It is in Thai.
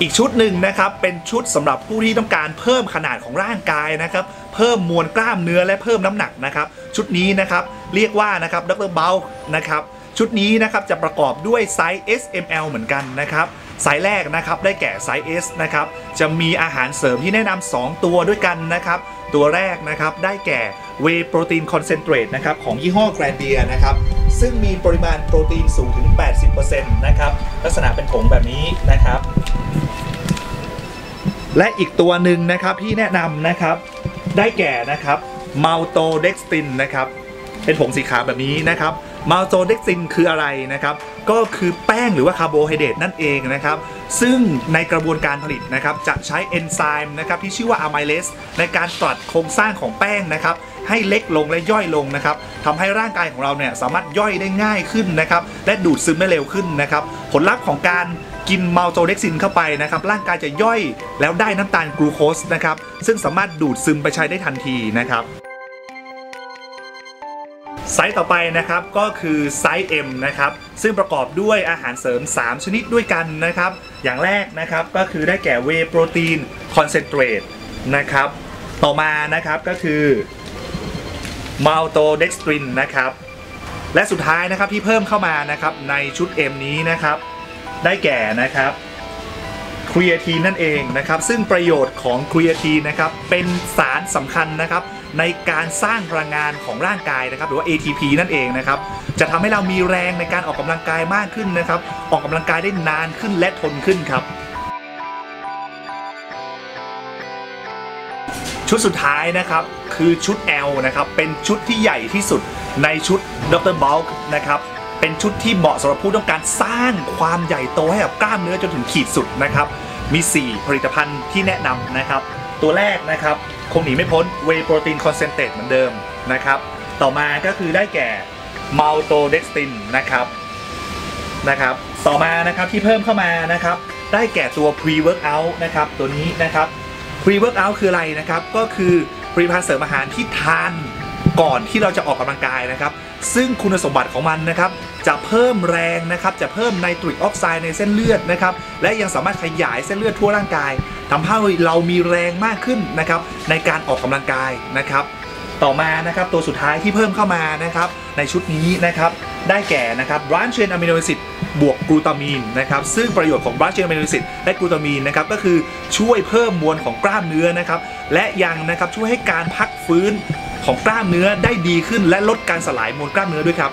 อีกชุดหนึ่งนะครับเป็นชุดสำหรับผู้ที่ต้องการเพิ่มขนาดของร่างกายนะครับเพิ่มมวลกล้ามเนื้อและเพิ่มน้ำหนักนะครับชุดนี้นะครับเรียกว่านะครับดรเบลนะครับชุดนี้นะครับจะประกอบด้วยไซส์ S M L เหมือนกันนะครับไซส์แรกนะครับได้แก่ไซส์ S นะครับจะมีอาหารเสริมที่แนะนำ2ตัวด้วยกันนะครับตัวแรกนะครับได้แก่ Whey Protein Concentrate นะครับของยี่ห้อ Grandia นะครับซึ่งมีปริมาณโปรตีนสูงถึง 80%นะครับลักษณะเป็นผงแบบนี้นะครับ และอีกตัวหนึ่งนะครับที่แนะนำนะครับได้แก่นะครับมัลโตเด็กสตินนะครับเป็นผงสีขาวแบบนี้นะครับมัลโตเด็กสตินคืออะไรนะครับ ก็คือแป้งหรือว่าคาร์โบไฮเดรตนั่นเองนะครับ ซึ่งในกระบวนการผลิตนะครับ จะใช้เอนไซม์นะครับที่ชื่อว่าอะไมเลสในการตัดโครงสร้างของแป้งนะครับ ให้เล็กลงและย่อยลงนะครับทำให้ร่างกายของเราเนี่ยสามารถย่อยได้ง่ายขึ้นนะครับ และดูดซึมได้เร็วขึ้นนะครับ ผลลัพธ์ของการ กินมัลโตเด็กซินเข้าไปนะครับ ร่างกายจะย่อยแล้วได้น้ำตาลกลูโคสนะครับ ซึ่งสามารถดูดซึมไปใช้ได้ทันทีนะครับไซส์ต่อไปนะครับก็คือไซส์ M นะครับซึ่งประกอบด้วยอาหารเสริม 3 ชนิดด้วยกันนะครับ อย่างแรกนะครับก็คือได้แก่เวโปรตีนคอนเซนเทรตนะครับ ต่อมานะครับก็คือมัลโตเด็กสตรินนะครับ และสุดท้ายนะครับที่เพิ่มเข้ามานะครับในชุด M นี้นะครับ ได้แก่นะครับครีเอทีนนั่นเองนะครับ ซึ่งประโยชน์ของครีเอทีนนะครับ เป็นสารสำคัญนะครับ ในการสร้างพลังงานของร่างกายนะครับ หรือว่า ATP นั่นเองนะครับ จะทำให้เรามีแรงในการออกกำลังกายมากขึ้นนะครับ ออกกำลังกายได้นานขึ้นและทนขึ้นครับ ชุดสุดท้ายนะครับ คือชุด L นะครับ เป็นชุดที่ใหญ่ที่สุดในชุดดร Bulk นะครับ เป็นชุดที่เหมาะสำหรับผู้ต้องการสร้างความใหญ่โตให้กับกล้ามเนื้อจนถึงขีดสุดนะครับ มี 4 ผลิตภัณฑ์ที่แนะนำนะครับ ตัวแรกนะครับคงหนีไม่พ้น Whey Protein Concentrate เหมือนเดิมนะครับ ต่อมาก็คือได้แก่ Maltodextrin นะครับนะครับ ต่อมานะครับที่เพิ่มเข้ามานะครับ ได้แก่ตัว Pre Workout นะครับตัวนี้นะครับ Pre Workout คืออะไรนะครับ ก็คือผลิตภัณฑ์เสริมอาหารที่ทาน ก่อนที่เราจะออกกำลังกายนะครับ ซึ่งคุณสมบัติของมันนะครับ จะเพิ่มแรงนะครับ จะเพิ่มไนตริกออกไซด์ในเส้นเลือดนะครับ และยังสามารถขยายเส้นเลือดทั่วร่างกายทำให้เรามีแรงมากขึ้นนะครับ ในการออกกำลังกายนะครับ ต่อมานะครับตัวสุดท้ายที่เพิ่มเข้ามานะครับ ในชุดนี้นะครับ ได้แก่นะครับบรันเชนอะมิโนแอซิดบวกกลูตามีนนะครับซึ่งประโยชน์ของบรันเชนอะมิโนแอซิดและกลูตามีนนะครับก็คือช่วยเพิ่มมวลของกล้ามเนื้อนะครับและยังนะครับช่วยให้การพักฟื้น ของกล้ามเนื้อได้ดีขึ้นและลดการสลายมวลกล้ามเนื้อด้วยครับ